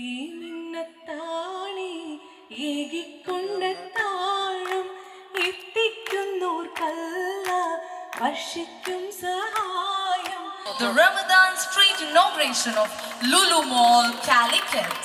എത്തി മിന്നത്താണി ഏകിക്കൊണ്ട താഴും എത്തിക്കുന്നോർക്കല്ല വർഷിക്കും സഹായം The Ramadan street inauguration of Lulu Mall, Calicut.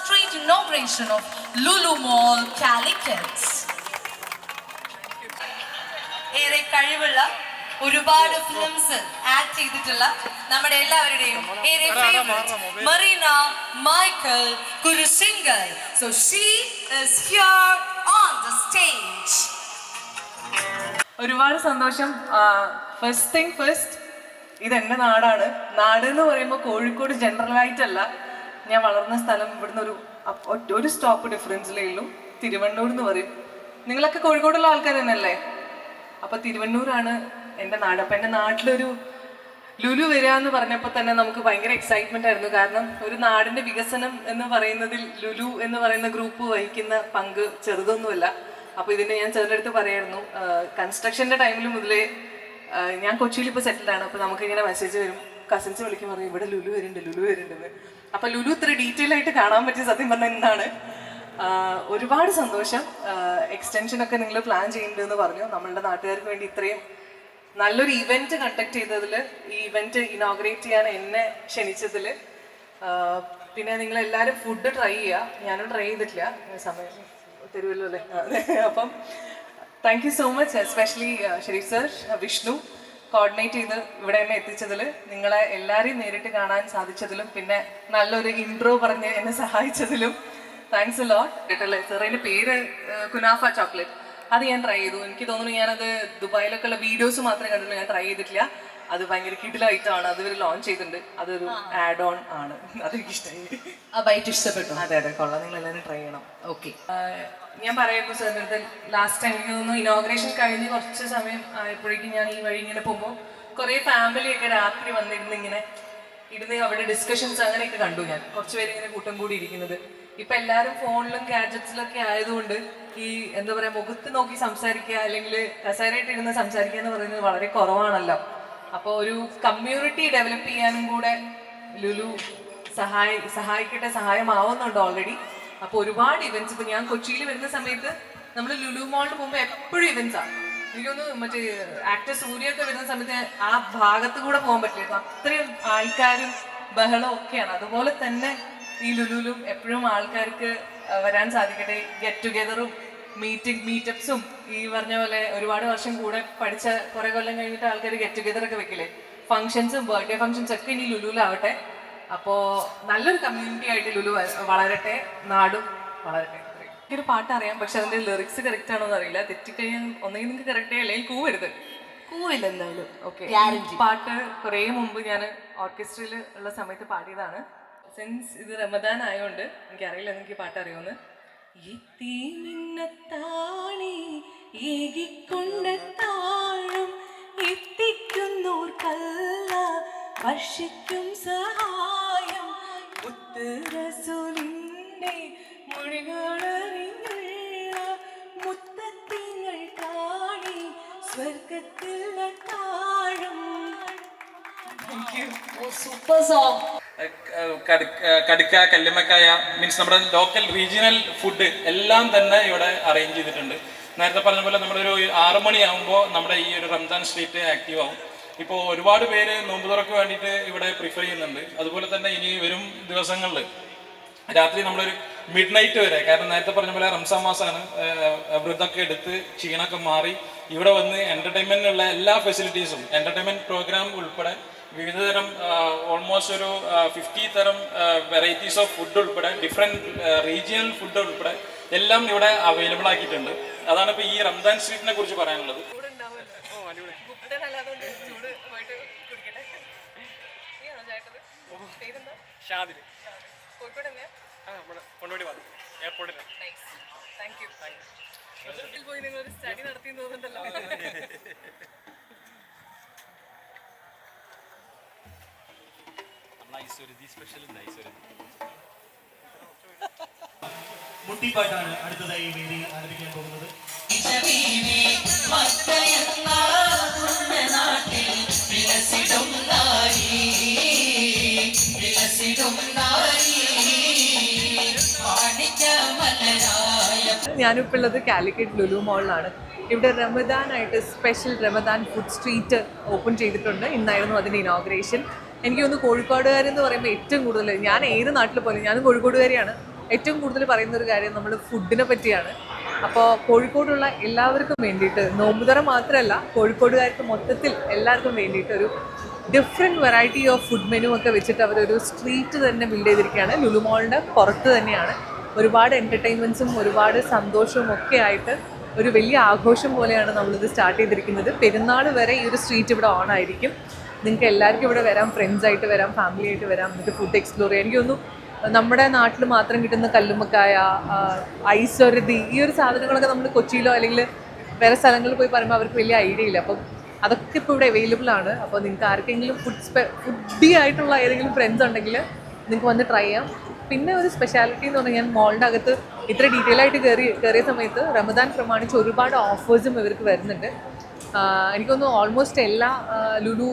street inauguration of Lulu Mall, Calicut. ഏറെ കഴിവുള്ള ഒരുപാട് ഫിലിംസ് ആക്ട് ചെയ്തിട്ടുള്ള നമ്മുടെ എല്ലാവരുടെയും ഏറെ favourite Marina Michael Kurisingal so she is here on the stage ഒരുപാട് സന്തോഷം. ഫസ്റ്റ് തിങ് ഫസ്റ്റ് ഇത് എന്റെ നാടാണ്. നാട് എന്ന് പറയുമ്പോൾ കോഴിക്കോട് ജനറൽ ആയിട്ടല്ല ഞാൻ വളർന്ന സ്ഥലം ഇവിടുന്ന് ഒരു ഒരു സ്റ്റോപ്പ് ഡിഫറൻസിലേ ഉള്ളൂ. തിരുവണ്ണൂർ എന്ന് പറയും. നിങ്ങളൊക്കെ കോഴിക്കോടുള്ള ആൾക്കാർ തന്നെയല്ലേ? അപ്പൊ തിരുവണ്ണൂരാണ് എന്റെ നാട്. അപ്പൊ എന്റെ നാട്ടിലൊരു ലുലു വരിക എന്ന് പറഞ്ഞപ്പോൾ തന്നെ നമുക്ക് ഭയങ്കര എക്സൈറ്റ്മെന്റ് ആയിരുന്നു. കാരണം ഒരു നാടിന്റെ വികസനം എന്ന് പറയുന്നതിൽ ലുലു എന്ന് പറയുന്ന ഗ്രൂപ്പ് വഹിക്കുന്ന പങ്ക് ചെറുതൊന്നുമല്ല. അപ്പോൾ ഇതിനെ ഞാൻ ചെറുതെടുത്ത് പറയായിരുന്നു. കൺസ്ട്രക്ഷന്റെ ടൈമിൽ മുതലേ ഞാൻ കൊച്ചിയിൽ ഇപ്പോൾ സെറ്റിൽഡ് ആണ്. അപ്പൊ നമുക്ക് ഇങ്ങനെ മെസ്സേജ് വരും. കസിൻസ് വിളിക്കും പറയും ഇവിടെ ലുലു വരുന്നുണ്ട് ലുലു വരുന്നുണ്ട് അപ്പൊ ലുലു ഇത്ര ഡീറ്റെയിൽ ആയിട്ട് കാണാൻ പറ്റിയ സത്യം പറഞ്ഞാൽ എന്താണ്? ഒരുപാട് സന്തോഷം. എക്സ്റ്റൻഷൻ ഒക്കെ നിങ്ങൾ പ്ലാൻ ചെയ്യുന്നുണ്ടെന്ന് പറഞ്ഞു. നമ്മളുടെ നാട്ടുകാർക്ക് വേണ്ടി ഇത്രയും നല്ലൊരു ഇവന്റ് കണ്ടക്ട് ചെയ്തതിൽ ഈ ഇവന്റ് ഇനോഗ്രേറ്റ് ചെയ്യാൻ എന്നെ ക്ഷണിച്ചതിൽ പിന്നെ നിങ്ങൾ എല്ലാവരും ഫുഡ് ട്രൈ ചെയ്യുക ഞാനും ട്രൈ ചെയ്തിട്ടില്ല. സമയം തരുമല്ലോ അല്ലേ? അപ്പം thank you so much especially Sharif sir Vishnu. Coordinate ചെയ്ത് ഇവിടെ എന്നെ എത്തിച്ചതിൽ നിങ്ങളെ എല്ലാവരെയും നേരിട്ട് കാണാൻ സാധിച്ചതിലും പിന്നെ നല്ലൊരു ഇൻട്രോ പറഞ്ഞ് എന്നെ സഹായിച്ചതിലും താങ്ക്സ് ലോട്ട് കേട്ടല്ലേ? സാർ പേര് കുനാഫ ചോക്ലേറ്റ് അത് ഞാൻ ട്രൈ ചെയ്തു. എനിക്ക് തോന്നുന്നു ഞാനത് ദുബായിലൊക്കെ ഉള്ള വീഡിയോസ് മാത്രമേ കണ്ടിട്ടുള്ളൂ. ഞാൻ ട്രൈ ചെയ്തിട്ടില്ല. അത് ഭയങ്കര കിടിലായിട്ടാണ് അത് ഇവർ ലോഞ്ച് ചെയ്തിട്ടുണ്ട്. അതൊരു ആഡ് ഓൺ ആണ്. അതെനിക്ക് ഇഷ്ടമായി ആ ബൈറ്റ് ഇഷ്ടപ്പെട്ടു. അതെ അതെ. കൊള്ളാം. നിങ്ങൾ എല്ലാവരും ട്രൈ ചെയ്യണം ഓക്കെ ഞാൻ പറയുമ്പോൾ സാറിന്റെ അടുത്ത് ലാസ്റ്റ് ടൈം എനിക്ക് തോന്നുന്നു ഇനോഗ്രേഷൻ കഴിഞ്ഞ് കുറച്ച് സമയം ആയപ്പോഴേക്കും ഞാൻ ഈ വഴി ഇങ്ങനെ പോകുമ്പോൾ കുറേ ഫാമിലിയൊക്കെ രാത്രി വന്നിരുന്ന് ഇങ്ങനെ ഇരുന്ന് അവിടെ ഡിസ്കഷൻസ് അങ്ങനെയൊക്കെ കണ്ടു ഞാൻ. കുറച്ച് പേര് ഇങ്ങനെ കൂട്ടം കൂടി ഇരിക്കുന്നത്. ഇപ്പൊ എല്ലാരും ഫോണിലും ഗാഡ്ജറ്റ്സിലൊക്കെ ആയതുകൊണ്ട് ഈ എന്താ പറയാ മുഖത്ത് നോക്കി സംസാരിക്കുക അല്ലെങ്കിൽ കസേരയിട്ട് ഇരുന്ന് സംസാരിക്കുക എന്ന് പറയുന്നത് വളരെ കുറവാണല്ലോ. അപ്പോൾ ഒരു കമ്മ്യൂണിറ്റി ഡെവലപ്പ് ചെയ്യാനും കൂടെ ലുലു സഹായി സഹായിക്കട്ടെ സഹായമാവുന്നുണ്ട് ഓൾറെഡി അപ്പോൾ ഒരുപാട് ഇവന്റ്സ് ഇപ്പോൾ ഞാൻ കൊച്ചിയിൽ വരുന്ന സമയത്ത് നമ്മൾ ലുലു മോളിന് പോകുമ്പോൾ എപ്പോഴും ഇവന്റ്സ് ആണ് എനിക്കൊന്ന് മറ്റേ ആക്ടർ സൂര്യ ഒക്കെ വരുന്ന സമയത്ത് ആ ഭാഗത്ത് കൂടെ പോകാൻ പറ്റില്ല. അത്രയും ആൾക്കാരും ബഹളവും ഒക്കെയാണ്. അതുപോലെ തന്നെ ഈ ലുലുലും എപ്പോഴും ആൾക്കാർക്ക് വരാൻ സാധിക്കട്ടെ. ഗെറ്റ് ടുഗെദറും മീറ്റിംഗ് മീറ്റപ്സും ഈ പറഞ്ഞ പോലെ ഒരുപാട് വർഷം കൂടെ പഠിച്ച കുറെ കൊല്ലം കഴിഞ്ഞിട്ട് ആൾക്കാർ ഗെറ്റ് ടുഗെദർ ഒക്കെ വെക്കില്ലേ? ഫംഗ്ഷൻസും ബർത്ത്ഡേ ഫംഗ്ഷൻസ് ഒക്കെ ഇനി ലുലുലാവട്ടെ അപ്പോ നല്ലൊരു കമ്മ്യൂണിറ്റി ആയിട്ട് ലുലു വളരട്ടെ. നാടും വളരട്ടെ. എനിക്കൊരു പാട്ട് അറിയാം പക്ഷെ അതിന്റെ ലിറിക്സ് കറക്റ്റ് ആണോന്ന് അറിയില്ല. തെറ്റിക്കഴിഞ്ഞാൽ ഒന്നെങ്കിൽ നിങ്ങൾക്ക് കറക്റ്റ് അല്ലെങ്കിൽ കൂവരുത്. കൂവില്ല എന്തായാലും. ഓക്കെ പാട്ട് കുറേ മുമ്പ് ഞാൻ ഓർക്കസ്ട്രയിൽ ഉള്ള സമയത്ത് പാടിയതാണ്. സിൻസ് ഇത് റമദാൻ ആയതുകൊണ്ട് എനിക്കറിയില്ല നിങ്ങൾക്ക് പാട്ട് അറിയുമെന്ന് എത്തി മിന്നത്താണി ഏകിക്കൊണ്ട താഴും എത്തിക്കുന്നോർക്കല്ല വർഷിക്കും സഹായം. മുത്ത് റസൂലിന്റെ മൊഴികളറിഞ്ഞുള്ള മുത്തത്തിങ്ങൾ കാണി സ്വർഗത്തിൽ താഴും. സൂപ്പർ സോങ് കടുക്ക കല്ലുമക്കായ മീൻസ് നമ്മുടെ ലോക്കൽ റീജിയണൽ ഫുഡ് എല്ലാം തന്നെ ഇവിടെ അറേഞ്ച് ചെയ്തിട്ടുണ്ട്. നേരത്തെ പറഞ്ഞ പോലെ നമ്മളൊരു ആറ് മണിയാകുമ്പോൾ നമ്മുടെ ഈ ഒരു റംസാൻ സ്ട്രീറ്റ് ആക്റ്റീവ് ആവും. ഇപ്പോൾ ഒരുപാട് പേര് നോമ്പ് തുറക്ക് വേണ്ടിയിട്ട് ഇവിടെ പ്രിഫർ ചെയ്യുന്നുണ്ട്. അതുപോലെ തന്നെ ഇനി വരും ദിവസങ്ങളിൽ രാത്രി നമ്മളൊരു മിഡ് നൈറ്റ് വരെ കാരണം നേരത്തെ പറഞ്ഞ പോലെ റംസാൻ മാസമാണ് വ്രതമൊക്കെ എടുത്ത് ക്ഷീണമൊക്കെ മാറി ഇവിടെ വന്ന് എന്റർടൈൻമെന്റിനുള്ള എല്ലാ ഫെസിലിറ്റീസും എന്റർടൈൻമെന്റ് പ്രോഗ്രാം ഉൾപ്പെടെ വിവിധതരം ഓൾമോസ്റ്റ് ഒരു ഫിഫ്റ്റി തരം വെറൈറ്റീസ് ഓഫ് ഫുഡ് ഉൾപ്പെടെ ഡിഫറെന്റ് റീജിയണൽ ഫുഡ് ഉൾപ്പെടെ എല്ലാം ഇവിടെ അവൈലബിൾ ആക്കിയിട്ടുണ്ട് അതാണ് ഇപ്പോൾ ഈ റംദാൻ സ്ട്രീറ്റിനെ കുറിച്ച് പറയാനുള്ളത് ഷാദിൽ കോഴിക്കോട് ആ നമ്മുടെ കൊണ്ടുപോയി എയർപോർട്ടിൽ താങ്ക് യു പോയി നിങ്ങൾ ഒരു സ്റ്റഡി നടത്തി തോന്നുന്നുണ്ടല്ലോ മുട്ടിപ്പാട്ടാണ് അടുത്തതായി വേദി ആരംഭിക്കാൻ പോകുന്നത്. ഞാനിപ്പോൾ ഉള്ളത് കാലിക്കറ്റ് ലുലു മോളിലാണ്. ഇവിടെ റമദാനായിട്ട് special Ramadan food street open ചെയ്തിട്ടുണ്ട്. ഇന്നായിരുന്നു അതിന്റെ ഇനോഗ്രേഷൻ എനിക്ക് തോന്നുന്നു കോഴിക്കോടുകാരെന്ന് പറയുമ്പോൾ ഏറ്റവും കൂടുതൽ ഞാൻ ഏത് നാട്ടിൽ പോലും ഞാനും കോഴിക്കോടുകാരിയാണ്. ഏറ്റവും കൂടുതൽ പറയുന്ന ഒരു കാര്യം നമ്മൾ ഫുഡിനെ പറ്റിയാണ്. അപ്പോൾ കോഴിക്കോടുള്ള എല്ലാവർക്കും വേണ്ടിയിട്ട് നോമ്പുതറ മാത്രമല്ല കോഴിക്കോടുകാർക്ക് മൊത്തത്തിൽ എല്ലാവർക്കും വേണ്ടിയിട്ട് ഒരു different variety of food menu ഒക്കെ വെച്ചിട്ട് അവരൊരു സ്ട്രീറ്റ് തന്നെ ബിൽഡ് ചെയ്തിരിക്കുകയാണ്. ലുലു മോളിന്റെ പുറത്ത് തന്നെയാണ്. ഒരുപാട് എന്റർടൈൻമെന്റ്സും ഒരുപാട് സന്തോഷവും ഒക്കെ ആയിട്ട് ഒരു വലിയ ആഘോഷം പോലെയാണ് നമ്മളിത് സ്റ്റാർട്ട് ചെയ്തിരിക്കുന്നത്. പെരുന്നാൾ വരെ ഈ ഒരു സ്ട്രീറ്റ് ഇവിടെ ഓൺ ആയിരിക്കും. നിങ്ങൾക്ക് എല്ലാവർക്കും ഇവിടെ വരാം ഫ്രണ്ട്സ് ആയിട്ട് വരാം ഫാമിലി ആയിട്ട് വരാം എന്നിട്ട് ഫുഡ് എക്സ്പ്ലോർ ചെയ്യാം. എനിക്ക് നമ്മുടെ നാട്ടിൽ മാത്രം കിട്ടുന്ന കല്ലുമ്മക്കായ ഐശ്വരതി ഈ ഒരു സാധനങ്ങളൊക്കെ നമ്മൾ കൊച്ചിയിലോ അല്ലെങ്കിൽ വേറെ സ്ഥലങ്ങളിൽ പോയി പറയുമ്പോൾ അവർക്ക് വലിയ ഐഡിയ ഇല്ല. അപ്പം അതൊക്കെ ഇപ്പോൾ ഇവിടെ അവൈലബിൾ ആണ്. അപ്പോൾ നിങ്ങൾക്ക് ആർക്കെങ്കിലും ഫുഡ് ഫുഡി ആയിട്ടുള്ള ഏതെങ്കിലും ഫ്രണ്ട്സ് ഉണ്ടെങ്കിൽ നിങ്ങൾക്ക് വന്ന് ട്രൈ ചെയ്യാം. പിന്നെ ഒരു സ്പെഷ്യാലിറ്റി എന്ന് പറഞ്ഞാൽ ഞാൻ മോളിന്റെ അകത്ത് ഇത്ര ഡീറ്റെയിൽ ആയിട്ട് കയറി കയറിയ സമയത്ത് റമദാൻ പ്രമാണിച്ച് ഒരുപാട് ഓഫേഴ്സും ഇവർക്ക് വരുന്നുണ്ട്. ആഹ് എനിക്ക് തോന്നുന്നു ഓൾമോസ്റ്റ് എല്ലാ ലുലു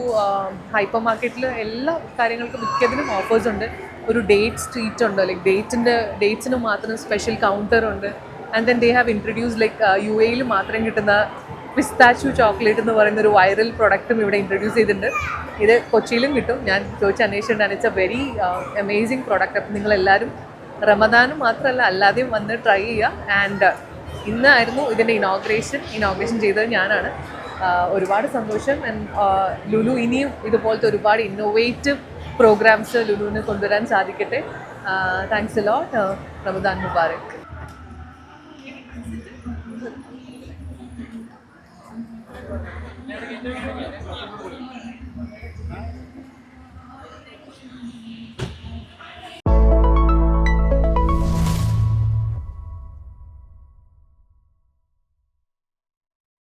ഹൈപ്പർ മാർക്കറ്റിൽ എല്ലാ കാര്യങ്ങൾക്കും മിക്കതിനും ഓഫേഴ്സ് ഉണ്ട്. ഒരു ഡേറ്റ് സ്ട്രീറ്റ് ഉണ്ട്? ലൈക്ക് ഡേറ്റിന്റെ ഡേറ്റ്സിന് മാത്രം സ്പെഷ്യൽ കൗണ്ടർ ഉണ്ട്. And then they have introduce like U എയിൽ മാത്രം കിട്ടുന്ന പിസ്താച്ചു ചോക്ലേറ്റ് എന്ന് പറയുന്ന ഒരു വൈറൽ പ്രൊഡക്റ്റും ഇവിടെ ഇൻട്രൊഡ്യൂസ് ചെയ്തിട്ടുണ്ട്. ഇത് കൊച്ചിയിലും കിട്ടും. ഞാൻ ചോദിച്ച് അന്വേഷിച്ചിട്ടുണ്ട് it's a very amazing product അപ്പം നിങ്ങളെല്ലാവരും റമദാനും മാത്രമല്ല അല്ലാതെയും വന്ന് ട്രൈ ചെയ്യുക. ആൻഡ് ഇന്നായിരുന്നു ഇതിന്റെ ഇനോഗ്രേഷൻ ഇനോഗ്രേഷൻ ചെയ്തത് ഞാനാണ്. ഒരുപാട് സന്തോഷം. ലുലു ഇനിയും ഇതുപോലത്തെ ഒരുപാട് ഇന്നോവേറ്റീവ് പ്രോഗ്രാംസ് ലുലുവിന് കൊണ്ടുവരാൻ സാധിക്കട്ടെ. Thanks lot Ramadan Mubarak.